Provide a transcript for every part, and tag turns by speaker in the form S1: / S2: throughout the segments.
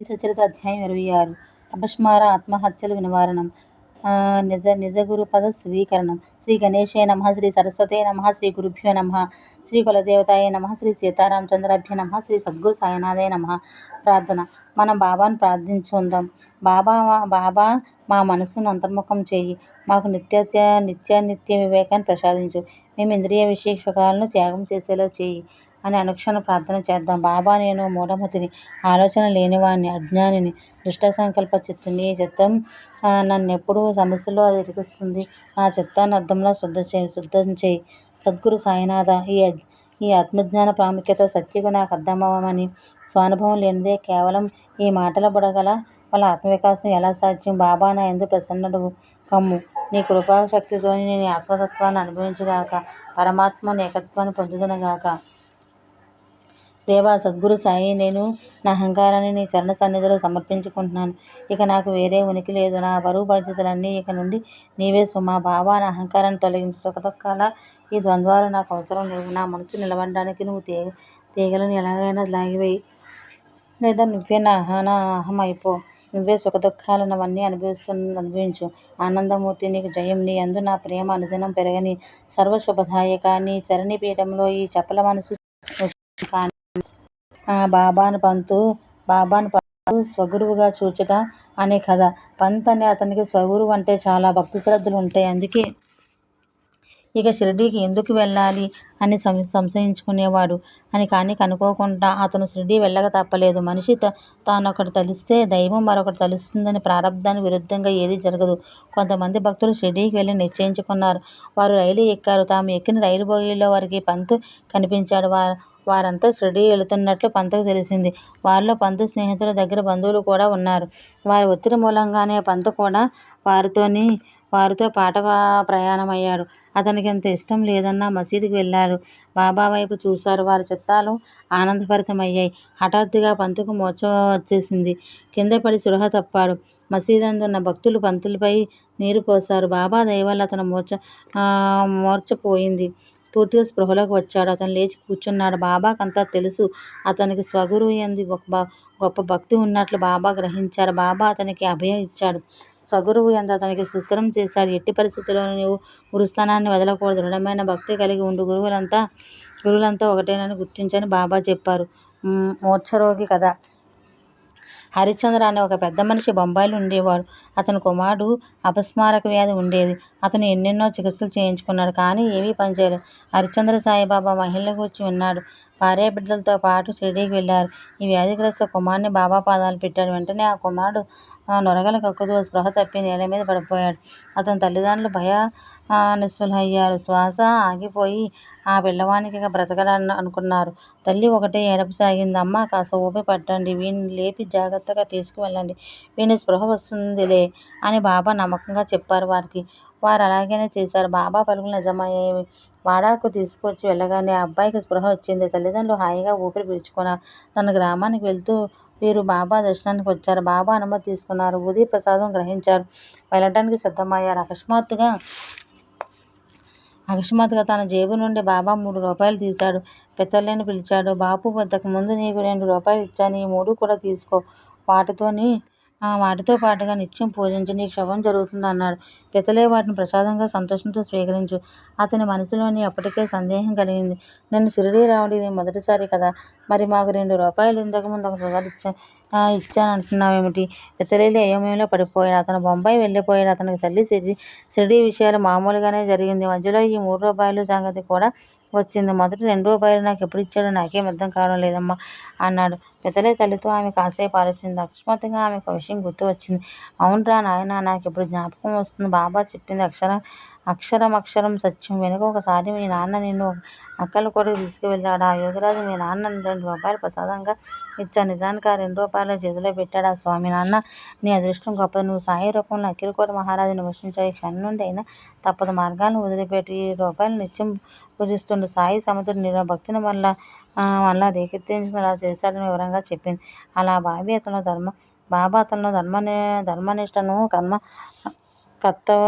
S1: సచరిత అధ్యాయం ఇరవై ఆరు. అపస్మార ఆత్మహత్యలు నివారణం. నిజ నిజగురు పద స్థిరీకరణం. శ్రీ గణేశాయ నమ శ్రీ సరస్వతే నమ శ్రీ గురుభ్యో నమ శ్రీ కులదేవతాయ నమ శ్రీ సీతారామచంద్రాభ్య నమ శ్రీ సద్గురు సాయినాథాయ నమ. ప్రార్థన. మనం బాబాను ప్రార్థించుకుందాం. బాబా బాబా మా మనసును అంతర్ముఖం చేయి. మాకు నిత్య నిత్య నిత్య వివేకాన్ని ప్రసాదించు. మేము ఇంద్రియ విశేషకాలను త్యాగం చేసేలా చేయి. అని అనుక్షణ ప్రార్థన చేద్దాం. బాబా నేను మూఢమతిని ఆలోచన లేనివాడిని అజ్ఞానిని దుష్ట సంకల్ప చిత్తుని ఈ చిత్తం. నన్ను ఎప్పుడు సమస్యలో అది ఇరికిస్తుంది. నా చిత్తాన్ని అర్థంలో శుద్ధ చేయి శుద్ధం చేయి. సద్గురు సాయినాథ ఈ ఈ ఆత్మజ్ఞాన ప్రాముఖ్యత సత్యకు నాకు అర్థమవమని స్వానుభవం లేనిదే కేవలం ఈ మాటల బుడగల వాళ్ళ ఆత్మవికాసం ఎలా సాధ్యం? బాబా నా ఎందు ప్రసన్నుడు కమ్ము. నీ కృపాశక్తితో నేను ఆత్మతత్వాన్ని అనుభవించుగాక పరమాత్మ ఏకత్వాన్ని పొందుదనగాక. దేవా సద్గురు సాయి నేను నా అహంకారాన్ని నీ చరణ సన్నిధిలో సమర్పించుకుంటున్నాను. ఇక నాకు వేరే ఉనికి లేదు. నా బరువు బాధ్యతలన్నీ ఇక నుండి నీవే సుమా బావా. నా అహంకారాన్ని తొలగించు సుఖదుఖాల ఈ ద్వంద్వాలు నాకు అవసరం లేవు. నా మనసు నిలబడడానికి నువ్వు తీగ తీగలను ఎలాగైనా లాగివేయి. లేదా నువ్వే నా నా అహం అయిపో నువ్వే సుఖదుఖాలనవన్నీ అనుభవిస్తు అనుభవించు. ఆనందమూర్తి నీకు జయం. నీ అందు నా ప్రేమ అనుదినం పెరగని సర్వశుభదాయక. నీ చరణి పీఠంలో ఈ చపల మనసు ఆ బాబాను పంతు బాబాను పంతు స్వగురువుగా చూచుట అనే కథ. పంత్ అనే అతనికి స్వగురువు అంటే చాలా భక్తి శ్రద్ధలు ఉంటాయి. అందుకే ఇక షిరిడీకి ఎందుకు వెళ్ళాలి అని సం సంశయించుకునేవాడు. అని కానీ కనుకోకుండా అతను షిరిడీ వెళ్ళక తప్పలేదు. మనిషి త తానొకటి తలిస్తే దైవం మరొకటి తలుస్తుందని ప్రారంధానికి విరుద్ధంగా ఏదీ జరగదు. కొంతమంది భక్తులు షిరిడీకి వెళ్ళి నిశ్చయించుకున్నారు. వారు రైలు ఎక్కారు. తాము ఎక్కిన రైలు బోగీలో వారికి పంతు కనిపించాడు. వారు వారంతా షిరిడీ వెళుతున్నట్లు పంతకు తెలిసింది. వారిలో పంతు స్నేహితుల దగ్గర బంధువులు కూడా ఉన్నారు. వారి ఒత్తిడి మూలంగానే పంతు కూడా వారితోని వారితో పాట ప్రయాణమయ్యాడు. అతనికి అంత ఇష్టం లేదన్నా మసీదుకి వెళ్ళాడు. బాబా వైపు చూశారు. వారి చిత్తాలు ఆనందభరితమయ్యాయి. హఠాత్తుగా పంతుకు మోచ వచ్చేసింది. కింద పడి సురహ తప్పాడు. మసీదందున్న భక్తులు పంతులపై నీరు పోశారు. బాబా దయవల్ల అతను మూర్చ మూర్చపోయింది. పూర్తిగా స్పృహలోకి వచ్చాడు. అతను లేచి కూర్చున్నాడు. బాబాకంతా తెలుసు. అతనికి స్వగురువు ఎందు ఒక గొప్ప భక్తి ఉన్నట్లు బాబా గ్రహించారు బాబా అతనికి అభయం ఇచ్చాడు. స్వగురువు ఎంత అతనికి సుస్థిరం చేశాడు. ఎట్టి పరిస్థితుల్లోనూ నీవు గురుస్థానాన్ని వదలకూడదు. దృఢమైన భక్తి కలిగి ఉండు. గురువులంతా గురువులంతా ఒకటేనని గుర్తించని బాబా చెప్పారు. మూర్ఛరోగి కథ. హరిశ్చంద్ర అనే ఒక పెద్ద మనిషి బొంబాయిలో ఉండేవాడు. అతని కుమారుడు అపస్మారక వ్యాధి ఉండేది. అతను ఎన్నెన్నో చికిత్సలు చేయించుకున్నాడు కానీ ఏమీ పనిచేయలేదు హరిశ్చంద్ర సాయిబాబా మహిళల గురించి విన్నాడు. భార్య బిడ్డలతో పాటు షిరిడీకి వెళ్ళారు. ఈ వ్యాధిగ్రస్త కుమారుని బాబా పాదాలు పెట్టాడు. వెంటనే ఆ కుమారుడు నొరగల కక్కుతూ స్పృహ తప్పి నేల మీద పడిపోయాడు. అతని తల్లిదండ్రులు భయ నిస్సులయ్యారు శ్వాస ఆగిపోయి ఆ పిల్లవానికి ఇక బ్రతకడని అనుకున్నారు. తల్లి ఒకటే ఏడపసాగింది అమ్మ కాస్త ఊపి పట్టండి. వీడిని లేపి జాగ్రత్తగా తీసుకువెళ్ళండి. వీని స్పృహ వస్తుందిలే అని బాబా నమ్మకంగా చెప్పారు వారికి. వారు అలాగనే చేశారు. బాబా పలుకులు నిజమయ్యాయి వాడాకు తీసుకొచ్చి వెళ్ళగానే ఆ అబ్బాయికి స్పృహ వచ్చింది. తల్లిదండ్రులు హాయిగా ఊపిరి పీల్చుకున్నారు. తన గ్రామానికి వెళ్తూ వీరు బాబా దర్శనానికి వచ్చారు. బాబా అనుమతి తీసుకున్నారు. ఉదయ ప్రసాదం గ్రహించారు. వెళ్ళడానికి సిద్ధమయ్యారు. అకస్మాత్తుగా అకస్మాత్తుగా తన జేబు నుండి బాబా మూడు రూపాయలు తీశాడు. పెద్దల్ని పిలిచాడు. బాపు వద్దకు ముందు నీకు రెండు రూపాయలు ఇచ్చాను. ఈ మూడు కూడా తీసుకో. వాటితోని వాటితో పాటుగా నిత్యం పూజించి. నీ క్షవం జరుగుతుంది అన్నాడు. పితలే వాటిని ప్రసాదంగా సంతోషంతో స్వీకరించు. అతని మనసులోని అప్పటికే సందేహం కలిగింది. నేను షిరిడీ రావడం ఇది మొదటిసారి కదా. మరి మాకు రెండు రూపాయలు ఇంతకుముందు ఒక రూపాయలు ఇచ్చా ఇచ్చాను అంటున్నావేమిటి? పెద్దలేలి అయోమయంలో పడిపోయాడు. అతను బొంబాయి వెళ్ళిపోయాడు. అతనికి తల్లి షిరిడి షిరిడీ విషయాలు మామూలుగానే జరిగింది. మధ్యలో ఈ మూడు రూపాయలు సంగతి కూడా వచ్చింది. మొదటి రెండు రూపాయలు నాకు ఎప్పుడు ఇచ్చాడో నాకేం అర్థం కావడం లేదమ్మా అన్నాడు. పెద్దలే తల్లితో ఆమె కాసేపు ఆలోచింది. అకస్మాత్తుగా ఆమె ఒక విషయం గుర్తు వచ్చింది. అవునరా నాయన నాకు ఇప్పుడు జ్ఞాపకం వస్తుంది. బాబా చెప్పింది అక్షరం అక్షరం అక్షరం సత్యం. వెనుక ఒకసారి మీ నాన్న నిన్ను అక్కల కొడుకు తీసుకువెళ్ళాడు ఆ యోగరాజు మీ నాన్న రెండు రూపాయలు ప్రసాదంగా ఇచ్చా నిజానికి ఆ రెండు రూపాయలు చేతిలో పెట్టాడు ఆ స్వామి నాన్న. నీ అదృష్టం గొప్పది. నువ్వు సాయి రూపంలో అఖిలకోట మహారాజుని వర్షించావు క్షణం నుండి అయినా తప్పదు. మార్గాలను వదిలిపెట్టి ఈ రూపాయలు నిత్యం పూజిస్తుండు. సాయి సముద్రుడు నీ భక్తిని వల్ల వల్ల రేకెత్తించేలా చేశాడని వివరంగా చెప్పింది. అలా బాబీ అతను ధర్మ బాబా అతను ధర్మ ధర్మనిష్టను కర్మ కర్తవ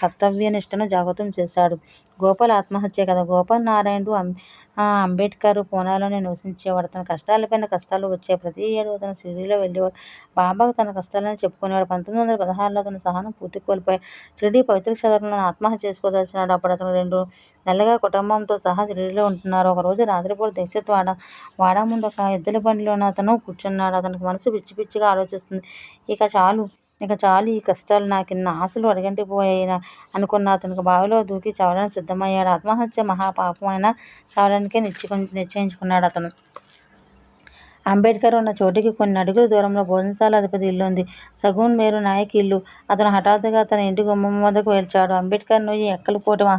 S1: కర్తవ్య నిష్టను జాగృతం చేశాడు. గోపాల్ ఆత్మహత్య కథ గోపాల్ నారాయణుడు అంబేద్కర్ పూనాలోనే నివసించేవాడు. తన కష్టాలపైన కష్టాలు వచ్చే ప్రతి ఏడు అతను షిరిడీలో వెళ్ళేవాడు. బాబాకు తన కష్టాలను చెప్పుకునేవాడు. పంతొమ్మిది వందల పదహారులో అతను సహనం పూర్తి కోల్పోయి షిరిడీ పవిత్ర క్షేత్రంలో ఆత్మహత్య చేసుకోదలిచినాడు అప్పుడు అతను రెండు నెలగా కుటుంబంతో సహా షిరిడీలో ఉంటున్నారు. ఒకరోజు రాత్రిపూట దీక్షిత్ వాడా ముందు ఒక ఎద్దుల ఎద్దులబండిలోనే అతను కూర్చున్నాడు. అతనికి మనసు పిచ్చి పిచ్చిగా ఆలోచిస్తుంది ఇక చాలు ఇక చాలు ఈ కష్టాలు నాకిన్ని ఆశలు అడుగంటిపోయాయి అనుకున్న అతనికి బావిలో దూకి చావడానికి సిద్ధమయ్యాడు. ఆత్మహత్య మహాపాపం. అయినా చావడానికే నిశ్చయించుకున్నాడు అతను. అంబేద్కర్ ఉన్న చోటికి కొన్ని అడుగుల దూరంలో భోజనశాల అధిపతి ఇల్లు ఉంది. సగూన్ మేరు నాయక్ ఇల్లు. అతను హఠాత్తుగా తన ఇంటి గుమ్మం వద్దకు వెళ్చాడు అంబేద్కర్ను ఈ ఎక్కలపోటు మహా